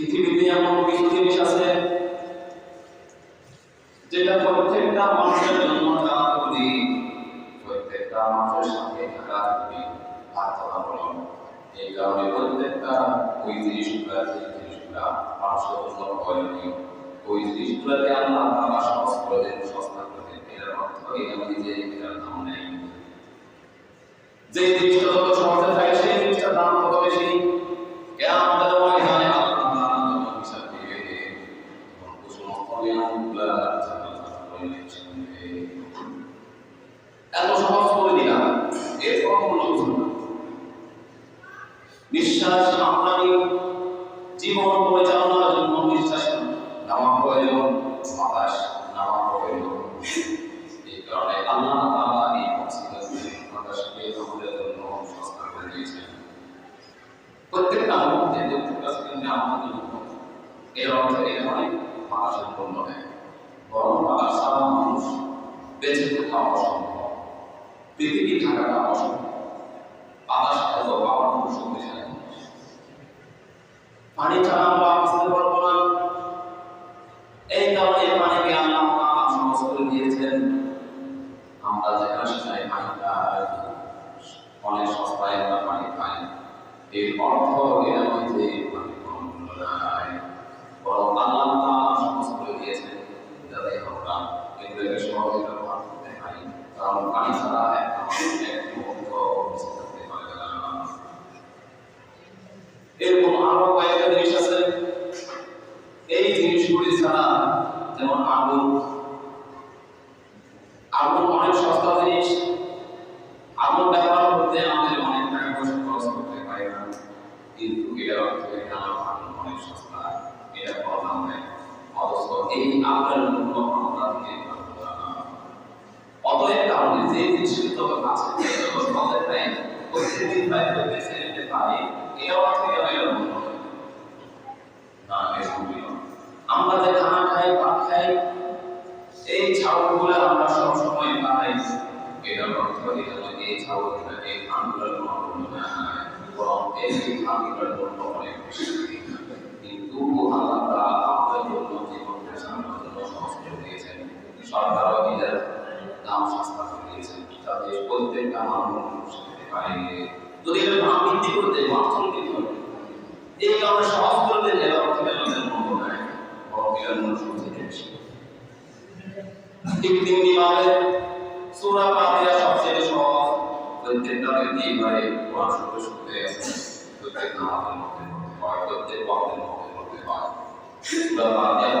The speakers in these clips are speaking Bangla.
পৃথিবীতে এমন কিছু জিনিস আছে যেটা প্রত্যেকটা মানুষের প্রত্যেকটা মানুষের সাথে এই কারণে প্রত্যেকটা ওই জিনিসগুলা যে জিনিসগুলা মানুষের জন্য হয়নি ওই আল্লাহ সহজ করে দেন, সস্তা করে দেন। অর্থ এই আমি যে এটার দাম নেই। যে জিনিসটা যত সহজে থাকে সেই জিনিসটার দাম তত বেশি। জীবন পরিচালনার জন্য নিঃশ্বাস নেওয়া প্রয়োজন বাতাস নেওয়া প্রয়োজন এই কারণে আল্লাহ তাআলা এই বাতাসকে আমাদের জন্য সস্তা করে দিয়েছেন। প্রত্যেকটা মুহূর্তে প্রত্যেকটা সেকেন্ডে আমাদের এর অর্থ এই নয় বাতাস সম্পন্ন হয় বরং বাতাস ছাড়া মানুষ বেঁচে থাকা অসম্ভব। পৃথিবী থাকাটা অসম্ভব। বাতাস এত পাওয়ার শক্তিশালী। পানি ছাড়া আমরা বাঁচতে পারব না। এই কারণে পানিকে আল্লাহ করে দিয়েছেন। আমরা পানিটা অনেক সস্তায় আমরা পানি এর অর্থ পানি বরং আল্লাহ করে দিয়েছেন যাতে আমরা এগুলোকে সহজে ব্যবহার করতে পারি। কারণ পানি ছাড়া একটা এরকম আরও এই জিনিসগুলি ছাড়া যেমন আগুন। আগুন অনেক সস্তা জিনিস। আগুন ব্যবহার করতে আমাদের অনেক টাকা পয়সা খরচ করতে না কিন্তু এটা অনেক সস্তা। এটা কম দামে অথচ এই আগুনের মূল্য আমরা দিতে অতএব কারণে যে জিনিসগুলো আছে যখন আমাদের নাই প্রতিদিন বাইরে এটা অর্থ কেন এরকম নয়। না এরকমই নয়। আমরা যে খানা খাই ভাত খাই এই আমরা সব সময় পাই এটার অর্থ এটা নয় এই এই ধানগুলোর কোনো মূল্য বরং এই ধানগুলোর মূল্য অনেক কিন্তু আল্লাহ আমাদের জন্য জীবন পরিচালনার জন্য সহজ দিয়েছেন সরকারও এটার দাম সস্তা করে দিয়েছেন যাতে প্রত্যেকটা মানুষ পারে যদি দাম বৃদ্ধি করতে অর্থনীতি হবে এই কারণে সহজ করে দিলে অর্থ মেলাদের মূল্য নাই বরং এর মূল্য সবচেয়ে বেশি ঠিক তেমনি ভাবে সূরা ফাতিহা সবচেয়ে সহজ। প্রত্যেকটা ব্যক্তি ভাই কোরআন শুনতে শুনতে আছে প্রত্যেক নামাজের মধ্যে হয়, প্রত্যেক ওয়াক্তের মধ্যে হয়। সূরা ফাতিহা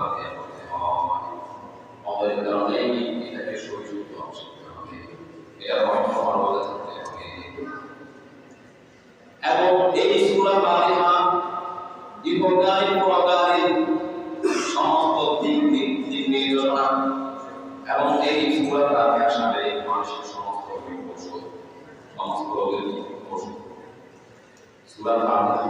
ফাতিহা পড়তে হয় অতএব কারণে এটাকে সহিষ্ণুতা শিখতে হবে এটার অর্থ সর্বদা থাকতে হবে এবং এই সূরা ফাতিহা ইহকারী পরকারী সমস্ত দিক দিক দিক নির্দেশনা এবং এই সূরা ফাতিহা শারীরিক মানসিক সমস্ত রোগের সমস্ত রোগের ওষুধ সূরা ফাতিহা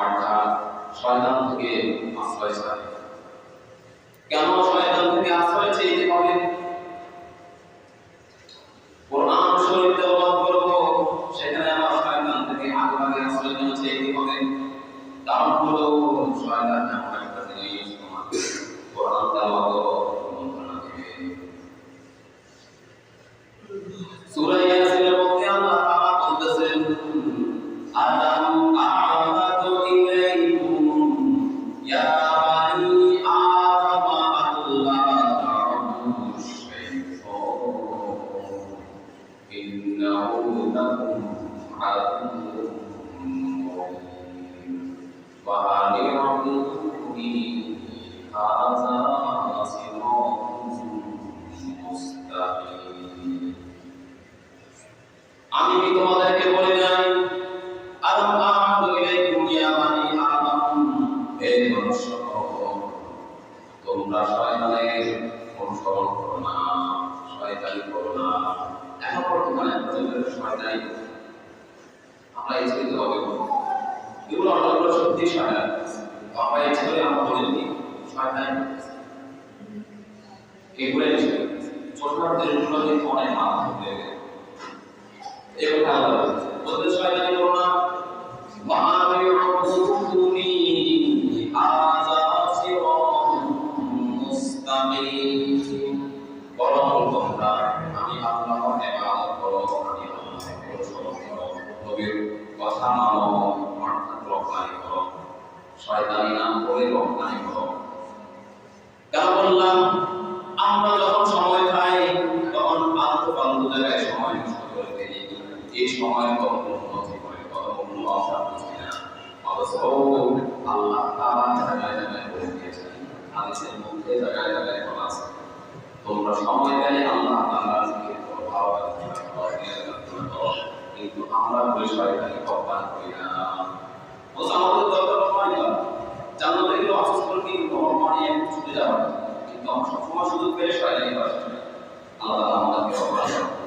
অর্থাৎ শয়তান থেকে আশ্রয় চায়। কেন শয়তান থেকে আশ্রয় চেয়ে কোরআন করব, সেখানে আমার শয়তান থেকে আগে আশ্রয় নিয়ে চেয়ে হবে কারণ হলো শয়তান ওয়া আনি'বুদুনি হাযা সিরাতুম এগুলো অর্জন করা সত্যি শয়তান বাবা ইচ্ছে করে আমার বলেননি শয়তান এগুলো ইচ্ছে ছোটদের জন্য কিন্তু অনেক মাধ্যম হয়ে গেল কথা মানো। শয়তানি নাম রক্ষানি করো। কেন বললাম? আমরা যখন সময় পাই, তখন আলতু ফালতু জায়গায় সময় নষ্ট করে ফেলি। এই সময় কত উন্নতি করে মূল্য আমরা বুঝি না? অথচ আল্লাহ তাআলা জায়গায় জায়গায় বলে দিয়েছেন, হাদিসের মধ্যে জায়গায় জায়গায় বলা আছে। তোমরা সময় পেলে আল্লাহ ভালো কিন্তু আমরা ওই শয়তানি কপাল করি না। আমাদের দরকার হয় না। জান্নাতে গেলে অফিস করে কি কিন্তু আমরা সবসময় শুধু করা আল্লাহ আমাদেরকে অপরাধ